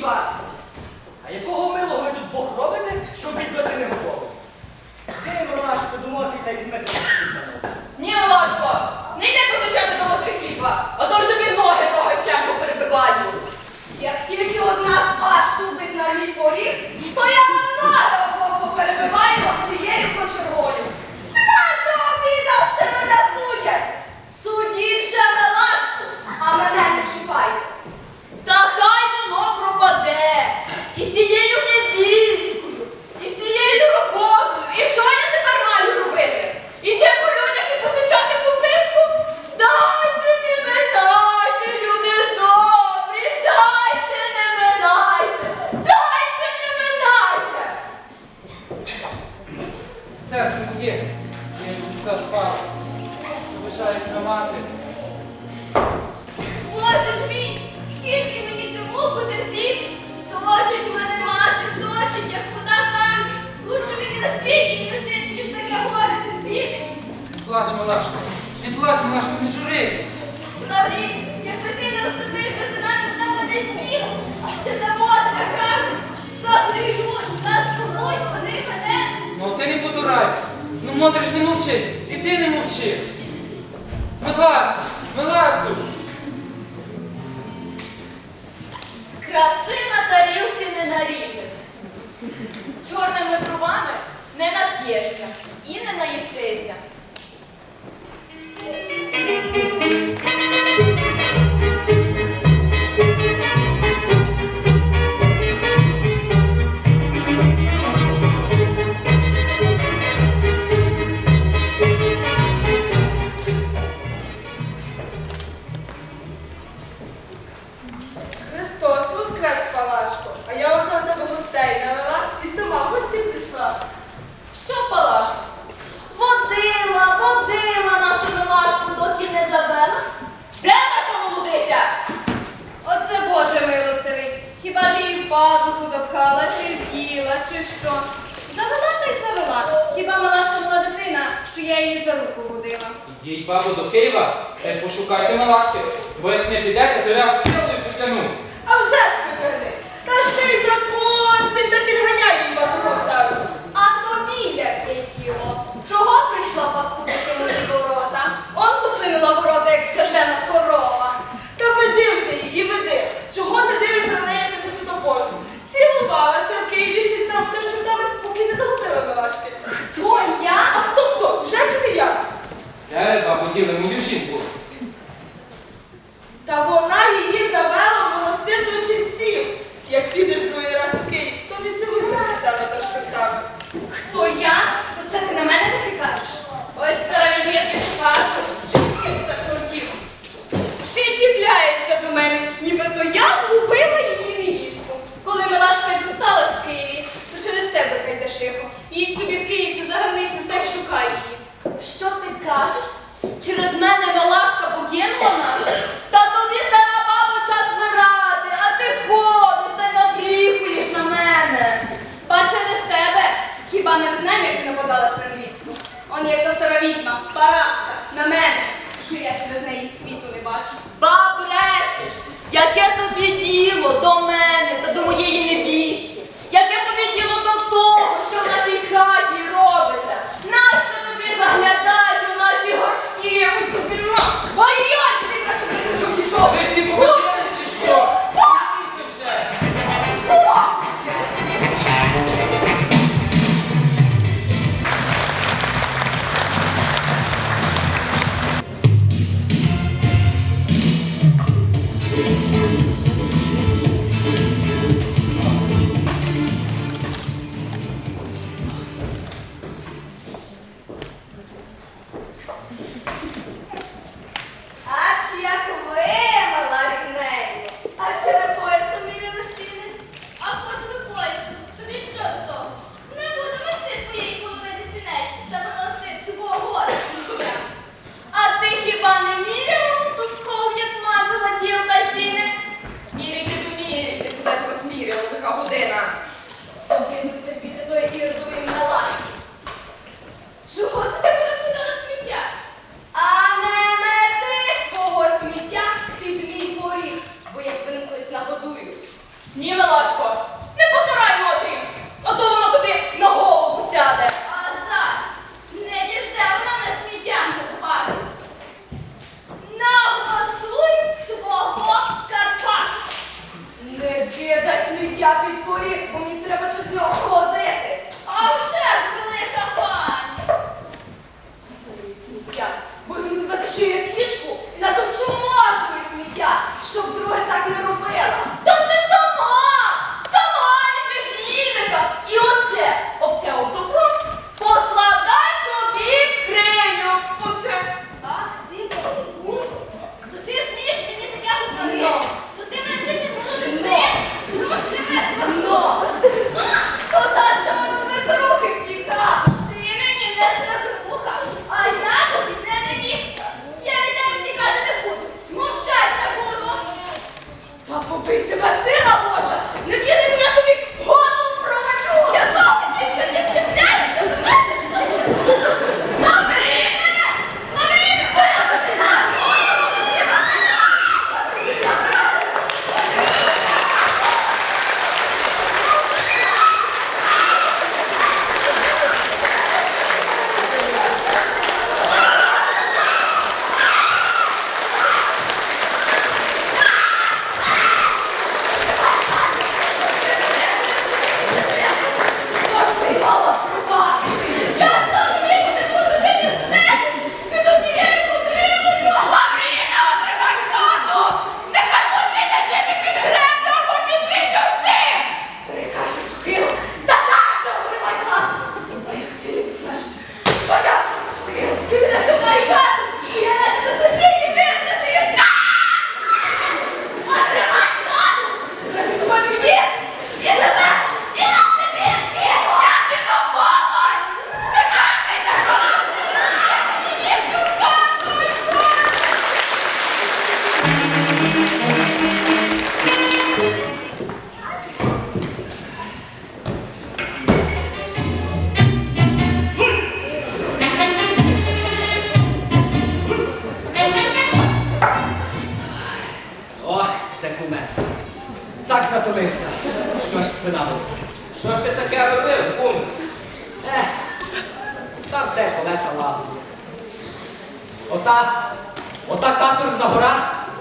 Viva! бідні не ніж таке говорити з. Плач, малашко, не плач, малашко, не журись. Навріс, як дитина розтопився за нами, там буде сніг, а що завод на камінь. Заплюють, нас куруть, вони мене. Ну ти не подурай. Ну Мотрич не мовчи, і ти не мовчи. Миласу, миласу. Краси на тарілці не наріжеш. Чорними бровами не нап'єшся і не наїсися. їдь бабу до Києва, е, пошукайте малашки, бо як не підете, то я вас силою потягну. А вже ж потягни. Та ще й закосить, та підганяй їм батого зараз. А то який тіло. Чого прийшла паскудити мої ворота? Он пустинила ворота, як скажена Ельба хотіла мою жінку. Та вона її завела в монастир до ченців. Як підеш другий раз в Київ, то не цілуйся щитами та щортами. Хто я? То це ти на мене таки кажеш? Ось стара відвідки пасу, чим та чорт. don це куме. Так натомився, що аж спина болить. Що ж ти таке робив, кум? Ех, та все колеса лагоді. Ота, ота каторжна гора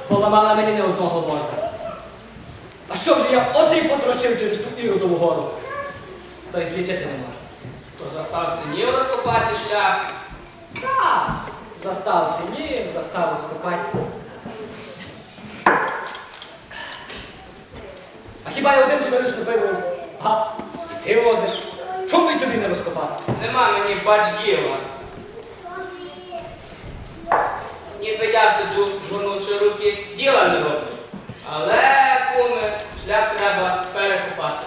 поламала мені не одного воза. А що вже я осей потрощив через ту іродову гору? То й злічити не можна. То застав синів розкопати шлях. Так, застав синів, застав скопати. А хіба я один тобі розкопив? А, і ти возиш. Чому й тобі не розкопати? Нема мені бач діла. Ніби я сиджу, згорнувши руки, діла не роблю. Але, куме, шлях треба перекопати.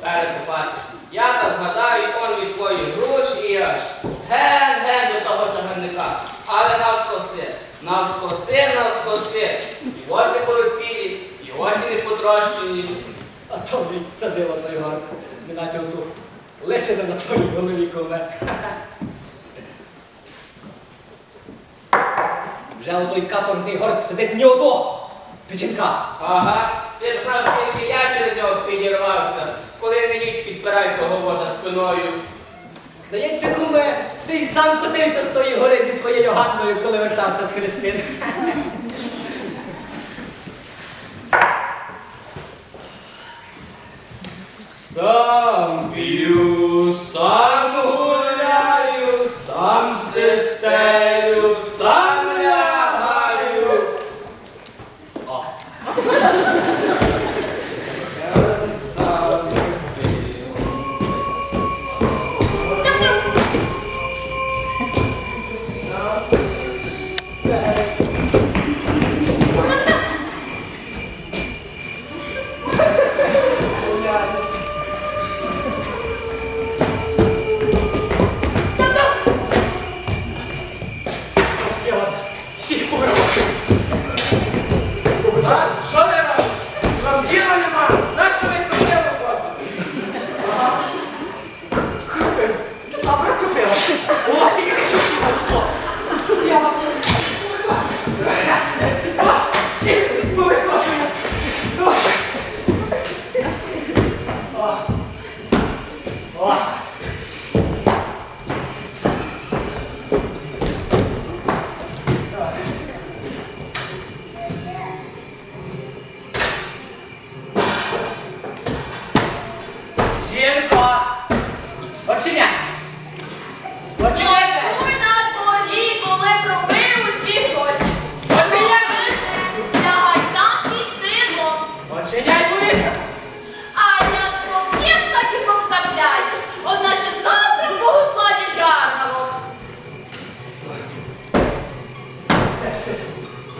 Перекопати. Я так гадаю, он від твої гроші і аж ген-ген до того чагарника. Але навскоси, навскоси, навскоси. І оси полетілі, і осі не потрощені. А то він садила той гор, неначе оту лисина на твоїй голові кове. Вже у той каторжний горб сидить не ото, печінка. Ага, ти б знав, скільки я через нього підірвався, коли не їх підпирай того воза спиною. Здається, куме, ти й сам котився з тої гори зі своєю Ганною, коли вертався з Христин. Сам п'ю, сам гуляю, сам систелю,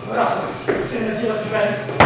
Braços, cena de as velhas.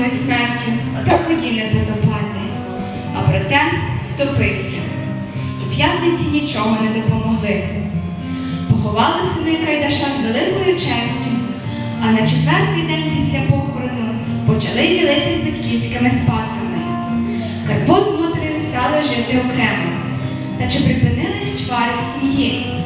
поганою смертю отакої не подопати. А проте втопився. І п'ятниці нічого не допомогли. Поховали сини Кайдаша з великою честю, а на четвертий день після похорону почали ділитись батьківськими спадками. Карпо з Мотрею стали жити окремо, та чи припинились чвари в сім'ї?